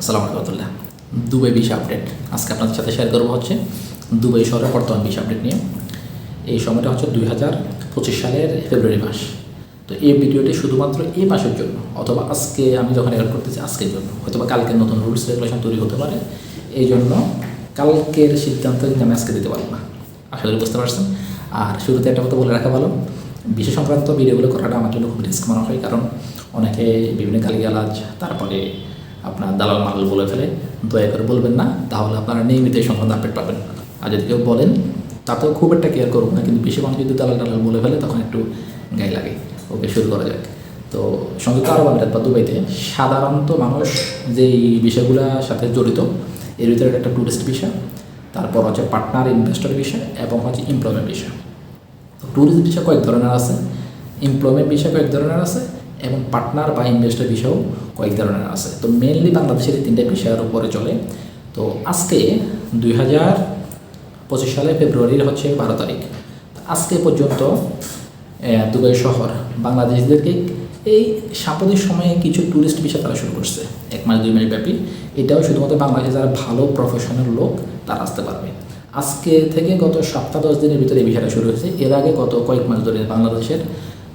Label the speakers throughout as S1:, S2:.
S1: আসসালামু রহমতুল্লাহ। দুবাই বিশ আপডেট আজকে আপনাদের সাথে শেয়ার করব হচ্ছে দুবাই শহরের বর্তমান বিশ আপডেট নিয়ে। এই সময়টা হচ্ছে দুই হাজার পঁচিশ সালের ফেব্রুয়ারি মাস। তো এই ভিডিওটি শুধুমাত্র এই মাসের জন্য, অথবা আজকে আমি যখন রেকর্ড করতেছি আজকের জন্য হয়তোবা কালকের নতুন রুলস রেগুলেশন তৈরি হতে পারে, এই জন্য কালকের সিদ্ধান্ত কিন্তু আমি আজকে দিতে পারব না। আশা করি বুঝতে পারছেন। আর শুরুতে একটা কথা বলে রাখা ভালো বিশেষ সংক্রান্ত ভিডিওগুলো করাটা আমার জন্য খুব রিস্ক মনে হয়, কারণ অনেকে বিভিন্ন গালিগালাজ, তারপরে আপনার দালাল মাল বলে ফেলে, দয়া করে বলবেন না, তাহলে আপনারা নিয়মিত এই সংক্রান্ত আপডেট পাবেন। আর যদি কেউ বলেন, তাতেও খুব একটা কেয়ার করব না, কিন্তু বেশি মানুষ যদি দালাল টালাল বলে ফেলে, তখন একটু গায়ে লাগে। ওকে, শুরু করা যাক। তো সংযুক্ত আরব আমিরাত বা দুবাইতে সাধারণত মানুষ যেই বিষয়গুলোর সাথে জড়িত, এর ভিতরে একটা ট্যুরিস্ট বিষয় তারপর হচ্ছে পার্টনার ইনভেস্টর বিষয় এবং হচ্ছে এমপ্লয়মেন্ট বিষয় তো ট্যুরিস্ট বিষয় কয়েক ধরনের আছে এমপ্লয়মেন্ট বিষয় কয়েক ধরনের আছে এবং পার্টনার বা ইনভেস্টর বিষয়ও কয়েক ধরনের আছে। তো মেনলি বাংলাদেশের এই তিনটে বিষয়ের উপরে চলে। তো আজকে দুই হাজার পঁচিশ সালে ফেব্রুয়ারির হচ্ছে বারো তারিখ। আজকে পর্যন্ত দুবাই শহর বাংলাদেশিদেরকে এই সাম্প্রতিক সময়ে কিছু ট্যুরিস্ট বিষয় তারা শুরু করছে। এক মাস, দুই মাস ব্যাপী। এটাও শুধুমাত্র বাংলাদেশে যারা ভালো প্রফেশনাল লোক, তারা আসতে পারবে। আজকে থেকে গত সপ্তাহ, দশ দিনের ভিতরে এই বিষয়টা শুরু হয়েছে। এর আগে গত কয়েক মাস ধরে বাংলাদেশের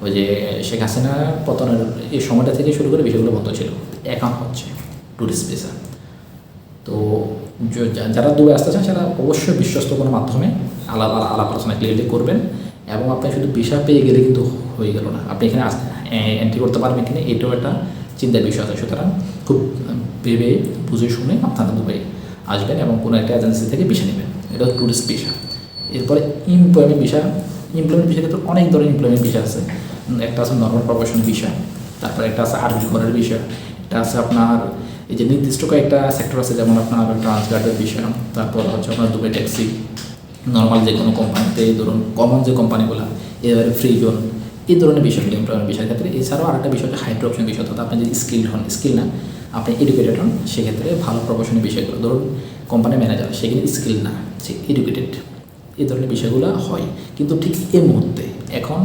S1: ওই যে শেখ হাসিনা পতনের এই সময়টা থেকে শুরু করে বিষয়গুলো বন্ধ ছিল। এখন হচ্ছে ট্যুরিস্ট ভিসা তো যারা দুবাই আসতে চান, সেটা অবশ্যই বিশ্বস্ত কোনো মাধ্যমে আলাপ আলা- আলাপ আলোচনা ক্লিয়ারলি করবেন এবং আপনি শুধু ভিসা পেয়ে গেলে কিন্তু হয়ে গেল না। আপনি এখানে এন্ট্রি করতে পারবেন কিনা, এটাও একটা চিন্তার বিষয় আছে। সুতরাং খুব ভেবে, বুঝে শুনে আপনারা দুবাই আসবেন এবং কোনো একটা এজেন্সি থেকে ভিসা নেবেন। এটা হচ্ছে ট্যুরিস্ট ভিসা এরপরে এমপ্লয়মেন্ট ভিসা এমপ্লয়মেন্ট ভিসা ক্ষেত্রে অনেক ধরনের এমপ্লয়মেন্ট ভিসা আছে। একটা আছে নর্মাল প্রফেশন বিষয়, তারপরে একটা আছে আর্মি করার বিষয়, একটা আছে আপনার এই যে নির্দিষ্ট কয়েকটা সেক্টর আছে, যেমন আপনার ট্রান্সগার্ডের বিষয়, তারপর হচ্ছে আপনার দুবাই ট্যাক্সি নর্মাল যে কোনো কোম্পানিতে এই ধরুন কমন যে কোম্পানিগুলো এবারে ফ্রি জোন এই ধরনের বিষয়গুলো এমপ্লয়মেন্ট বিষয়ের ক্ষেত্রে, এছাড়াও আরেকটা বিষয় হচ্ছে হাইড্রো অপশন বিষয়, অর্থাৎ আপনি যদি স্কিল হন স্কিল না, আপনি এডুকেটেড হন, সেক্ষেত্রে ভালো প্রফেশনের বিষয়গুলো, ধরুন কোম্পানি ম্যানেজার সেগুলো স্কিল না, সে এডুকেটেড এই ধরনের বিষয়গুলো হয়। কিন্তু ঠিক এই মুহূর্তে এখন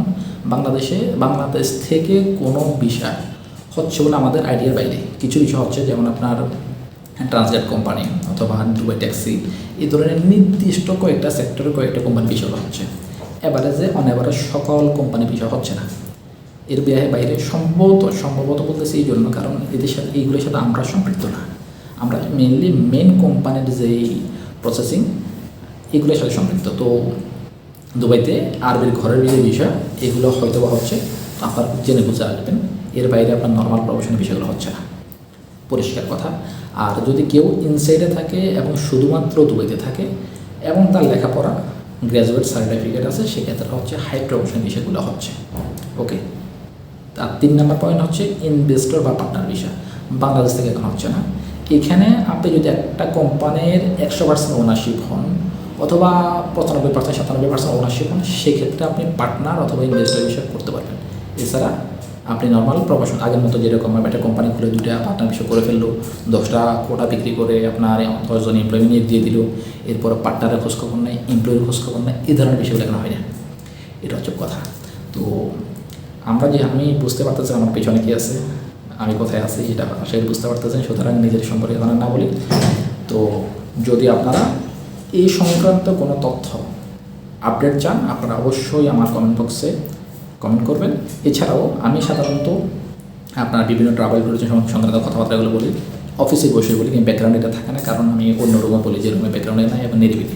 S1: বাংলাদেশে, বাংলাদেশ থেকে কোনো বিষয় হচ্ছে বলে আমাদের আইডিয়ার বাইরে। কিছু বিষয় হচ্ছে যেমন আপনার ট্রান্সলেট কোম্পানি অথবা দুবাই ট্যাক্সি এই ধরনের নির্দিষ্ট কয়েকটা সেক্টরে কয়েকটা কোম্পানি বিষয় হচ্ছে। এবারে যে অনেবারে সকল কোম্পানি বিষয় হচ্ছে না। এর বিয়ে বাইরে সম্ভবত সম্ভবত বলতেছি এই জন্য কারণ এদের সাথে, এইগুলোর সাথে আমরা সম্পৃক্ত না। আমরা মেনলি মেন কোম্পানির যেই প্রসেসিং এগুলোর সাথে সম্পৃক্ত। তো দুবাইতে আরবির ঘরের বিয়ে বিষয় এগুলো হয়তো বা হচ্ছে আপনার জেনে বুঝে আসবেন এর বাইরে আপনার নর্মাল প্রফেশনের বিষয়গুলো হচ্ছে না। পরিষ্কার কথা। আর যদি কেউ ইনসাইডে থাকে এবং শুধুমাত্র দুবাইতে থাকে এবং তার লেখাপড়া গ্র্যাজুয়েট সার্টিফিকেট আছে, সেক্ষেত্রে হচ্ছে হাই প্রফেশন বিষয়গুলো হচ্ছে। ওকে আর তিন নম্বর পয়েন্ট হচ্ছে ইনভেস্টর বা পার্টনার বিষয় বাংলাদেশ থেকে এখন হচ্ছে না। এখানে আপনি যদি একটা কোম্পানির একশো পার্সেন্ট ওনারশিপ হন অথবা পঁচানব্বই পার্সেন্ট সাতানব্বই পার্সেন্ট ওনারশিপ হন সেক্ষেত্রে আপনি পার্টনার অথবা ইনভেস্টর বিষয় করতে পারবেন। এছাড়া আপনি নর্মাল প্রফেশন আগের মতো যেরকম একটা কোম্পানি খুলে দুটা পার্টনার বিষয় করে ফেলল, দশটা কোটা বিক্রি করে আপনার দশজন এমপ্লয়ি নিয়ে দিয়ে দিল, এরপর পার্টনারের খোঁজখবর নেই এমপ্লয়ের খোঁজখবর নেই এই ধরনের বিষয়গুলো এখন হয় না? এটা হচ্ছে কথা। তো আমরা যে, আমি বুঝতে পারতেছি আমার পেছনে কি আছে, আমি কোথায় আছি এটা সে বুঝতে পারতেছেন সুতরাং নিজের সম্পর্কে না বলি। তো যদি আপনারা এই সংক্রান্ত কোনো তথ্য আপডেট চান, আপনারা অবশ্যই আমার কমেন্ট বক্সে কমেন্ট করবেন। এছাড়াও আমি সাধারণত আপনার বিভিন্ন ট্রাভেল ট্যুরিজম সংক্রান্ত কথাবার্তাগুলো বলি অফিসে বসে বলি, কিন্তু ব্যাকগ্রাউন্ড এটা থাকে না, কারণ আমি অন্য রুমে বলি, যে রুমে ব্যাকগ্রাউন্ডে নাই, এবং নিরিবিলি।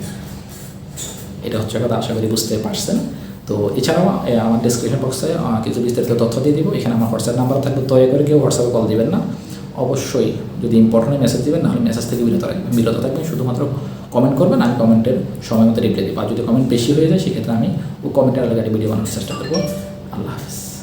S1: এটা হচ্ছে কথা, আশা করি বুঝতে পারছেন। তো এছাড়াও আমার ডিসক্রিপশন বক্সে কিছু বিস্তারিত তথ্য দিয়ে দিব। এখানে আমার হোয়াটসঅ্যাপ নাম্বার থাকবে, দয়া করে কেউ হোয়াটসঅ্যাপে কল দিবেন না। অবশ্যই যদি ইম্পর্টেন্ট মেসেজ দিবেন নাহলে মেসেজ থেকে বিরত রাখবেন। বিরত থাকবেন শুধুমাত্র কমেন্ট করবেন, আমি কমেন্টের সময় মতো রিপ্লাই দেবো। আর যদি কমেন্ট বেশি হয়ে যায়, সেক্ষেত্রে আমি ও কমেন্টের আলাদা ভিডিও বানানোর চেষ্টা করব। আল্লাহ হাফিজ।